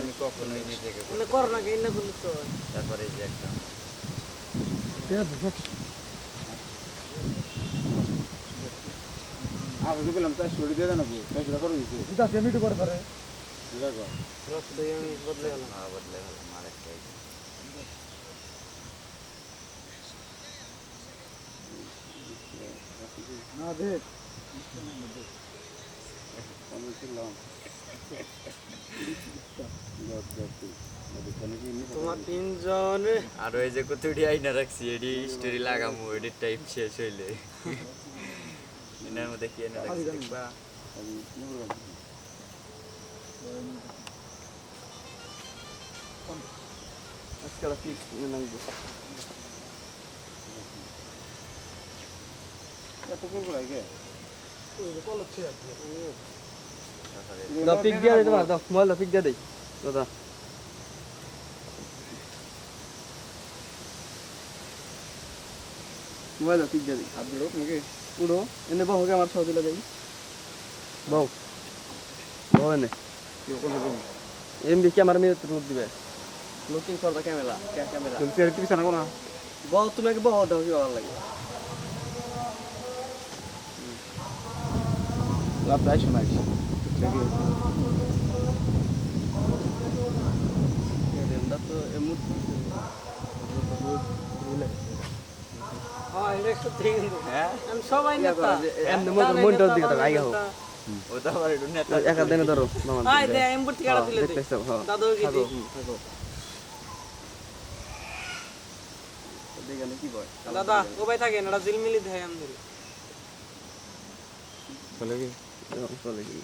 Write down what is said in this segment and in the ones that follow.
আমি কখনোই নিজেকে মানে কর না কেন না করলে তো না। তারপরে এই যে একটা আমি বললাম তাই স্টোরি দিয়ে দেন আপনি তাই সেটা করে দিচ্ছে এটা পেমেন্ট করে পারে সেটা কর। রস দিয়ে আমি বদলে গেলাম। খাওয়া বদলে না দেখ আমি ছিলাম। তোমার তিনজন। আর ওই যে কতটি আইনা রাখছি এডি স্টোরি লাগামু এডি টাইম শেষ হইলে। এনার মধ্যে কি এনে রাখছি দেখবা? আজকাল ফিক্স নামবো এত করব লাগে দাও পিক দিয়ে দিতে পারো দাও মোবাইল পিক দিয়ে দেই দাদা মোবাইল দিই হাত দিলো নাকি উড়ো এনে বহুকে আমার ছবি তুলে দেই বউ বউ এনে কোনো রকম ক্যামেরা মেয়ে রুট দিবে looking for the camera camera তুমি চেয়ার টিভি সানা কোনা বউ তুমি আগে বউ দাও কি ভালো লাগে লাভ দাই শোনাই এটা তো এমন হ্যাঁ এটা হ্যাঁ ইয়া এমনি মন-। ও তো হ্যাঁ দাদু ও ভাই থাকে না জিলমিলি দেয় আমাদের চলে কি চলে কি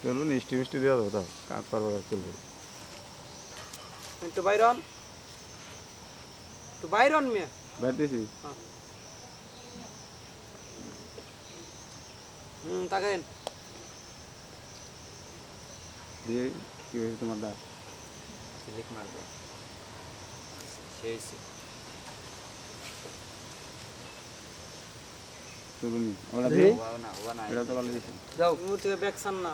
চলুন মিষ্টি মিষ্টি দেওয়া দাও দাও কাজ পারব একটু বাইরন একটু বাইরন মিয়া। বাইতেছি হুম তাকেন দিয়ে কি হয়েছে তোমার দা ক্লিক মারবো। সেই চলুন ওরা দিয়ে। ওয়াও না ওয়া না। এটা তো ভালো দিয়েছে। যাও। মুখ থেকে ব্যাকসান না।